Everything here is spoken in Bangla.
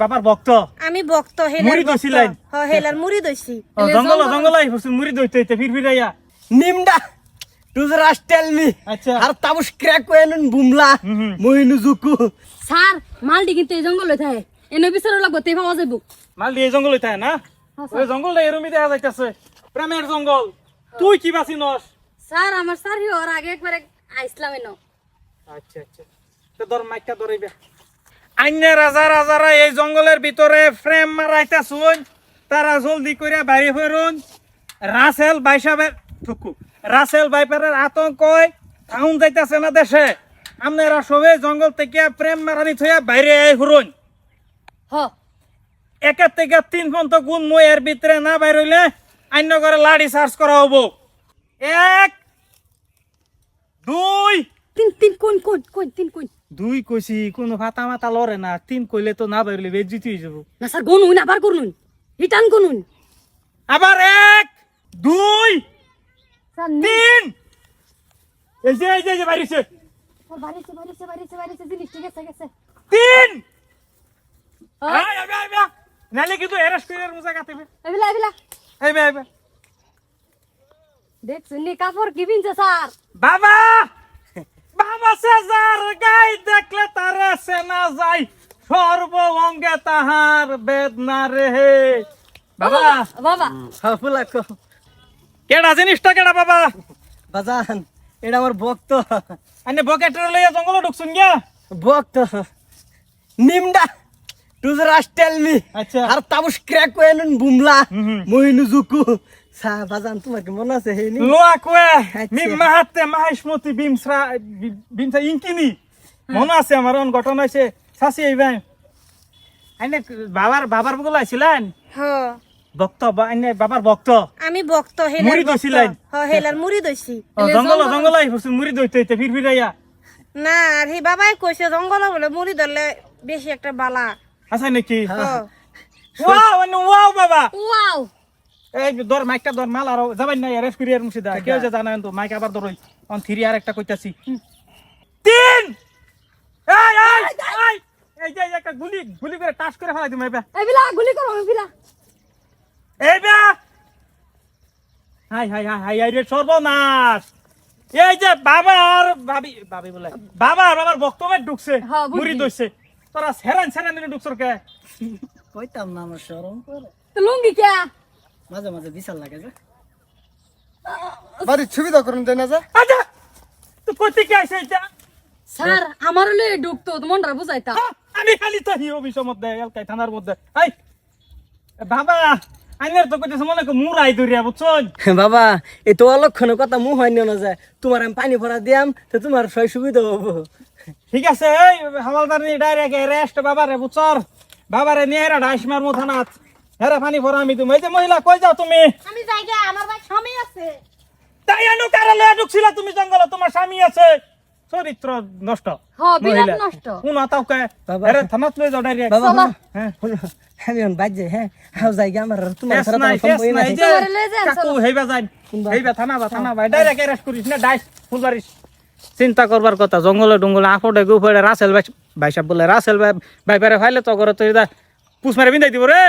বাবার ভক্ত। আমি বক্ত মুড়ি। দইছিলেন? হেলার মুড়ি দইছি জঙ্গল জঙ্গল আই ফুসুন মুড়ি দইতে হইতে ফির ফিরাইয়া নিমডা টু জাস্ট টেল মি। আচ্ছা। আর তাবুস ক্র্যাক বুমলা। মহিনু জুকু। স্যার মালটি কিন্তু এই জঙ্গল থাকে। এনে বিচার লাগবে তে পাওয়া যাব মাল দিয়ে জঙ্গল হইতে না? ওই জঙ্গলটা এরমি দেখা যাইতেছে। প্রেমের জঙ্গল। তুই কি বাসি নস? স্যার আমার স্যার হি ওর আগে একবার আইসলাম এনো। আচ্ছা আচ্ছা। তো ধর মাইকটা ধরাইবে। আইনে রাজা রাজারা এই জঙ্গলের ভিতরে ফ্রেম মারাইতা শুন তারা জলদি করে বাইরে ফেরুন। রাসেল বাইসাবের থুকু রাসেল বাইপারের আতঙ্ক থাউন যাইতাছে না দেশে। আপনারা সবে জঙ্গল থেকে প্রেম মারানি থইয়া বাইরে আই ফুরুন। হ। একের থেকে তিন পর্যন্ত গুণ মই এর ভিতরে না বাইর হইলে অন্য করে লাড়ি সার্চ করা হব এক দুই তিন তিন কোন কোন কোন তিন কোন দুই কইছি কোনো ফাতা মাতা লড়ে না তিন কইলে তো না বাইরলে বেজিত হয়ে যাব। না স্যার গনুন আবার করুন রিটার্ন করুন আবার এক দুই তিন। এই যে এই যে বাইরেছে বাড়িছে। বাড়িছে বাড়িছে বাড়িছে জিনিস ঠিক আছে গেছে। তিন? আয়, আয়, আয়। নালে কিন্তু এরেস্ট করে মোজা কাটিবে। এবিলা এবিলা এই বে। দেখছুন নি কাপড় কি পিনছে স্যার? বাবা! সেজার গাই দেখলে তারে সেনা যাই সর্ব অঙ্গে তাহার বেদনা রে। বাবা। বাবা কেডা জিনিসটা কেডা বাবা? বাজান এটা আমার ভক্ত। আনে বকেটের লইয়া জঙ্গলে ঢুকছুন গিয়া। ভক্ত। নিমডা টু জাস্ট টেল মি আচ্ছা। আর তাবুস ক্র্যাক ওয়েন বুমলা। মহিনু জুকু সা বাজান তোমাকে মনে আছে হেনি লোয়া কুয়ে। মি মাহাতে মাহেশমতি বিমসরা বিমসা ইনকিনি মনে আছে আমার অন ঘটনা হয়েছে শাসি এইবাই আইনে বাবার বাবার বগুলো আইছিলেন হ। ভক্ত আইনে বাবার ভক্ত। আমি বক্ত হেলার মুড়ি বক্ত। দইছিলেন? হ হেলার মুড়ি দইছি জঙ্গল জঙ্গল আই মুড়ি দইতে হইতে ফির ফিরাইয়া না আর হে বাবাই কইছে জঙ্গল বলে মুড়ি ধরলে বেশি একটা বালা। আছে নাকি? হ। ওয়াও ওয়াও বাবা। ওয়াও এই ধর মাইকটা ধর মাল আর যাবেন না রেস্ট করি আর মুর্শিদা কেউ যে জানেন তো মাইক আবার ধরই অন থ্রি আর একটা কইতাছি। তিন! এই এই এই এই যে একটা গুলি গুলি করে টাচ করে ফেলাই দিম এইবা। এবিলা গুলি করো এবিলা এইবা! হাই হাই হাই হাই হাই রে সর্বনাশ! এই যে বাবা আর ভাবি ভাবি বলে বাবা আর বাবার বক্তব্যে ঢুকছে হ্যাঁ। মুড়ি দইছে তোরা সেরান সেরান ঢুকছর কে? কইতাম না আমার শরম করে। তো লুঙ্গি কে? মাঝে মাঝে বিশাল লাগে যে। বাড়ির সুবিধা করুন না যা। আচ্ছা কি এটা? স্যার আমার লয়ে ঢুকতো তো মনটা বুঝাইতা হ্যাঁ, আমি খালি তো হি অফিসের মধ্যে এলকাই থানার মধ্যে। এই বাবা আইনের তো কইতেছে মনে মুরাই দরিয়া বুঝছন? বাবা এই তো অলক্ষণের কথা মুহ হয় না যায়। তোমার আমি পানি ভরা দিয়াম তো তোমার সুবিধা হব। ঠিক আছে এই হাওলদার নি ডাইরেক্ট রেস্ট বাবারে বুঝছর? নিয়ে মতো থানাত হেরা পানি ভরা আমি তুমি। এই যে মহিলা কই যাও তুমি? আমি জায়গা আমার ভাই স্বামী আছে। তাই আনু কারালে ঢুকছিলা তুমি জঙ্গলে? তোমার স্বামী আছে। চরিত্র নষ্ট। হ্যাঁ, বিরাট নষ্ট। কোন আতাও কে। হেরা থানাত লই যাও ডাইরেক্ট বাবা চলো। হ্যাঁ। আমি বাজে হ্যাঁ। হাও জায়গা আমার তোমার টেস সারা নাই কাকু। হেইবা যাই? হেইবা থানা বা থানা ভাই ডাইরেক্ট অ্যারেস্ট করিস না ডাইস ফুলবাড়িস চিন্তা করবার কথা জঙ্গলে ডঙ্গলে আফড়ে গু ফেড়ে রাসেল ভাই ভাই সাহেব বলে রাসেল ভাই ভাই পারে ফাইলে তো করে তো পুষ মারে বিন্দাই দিব রে!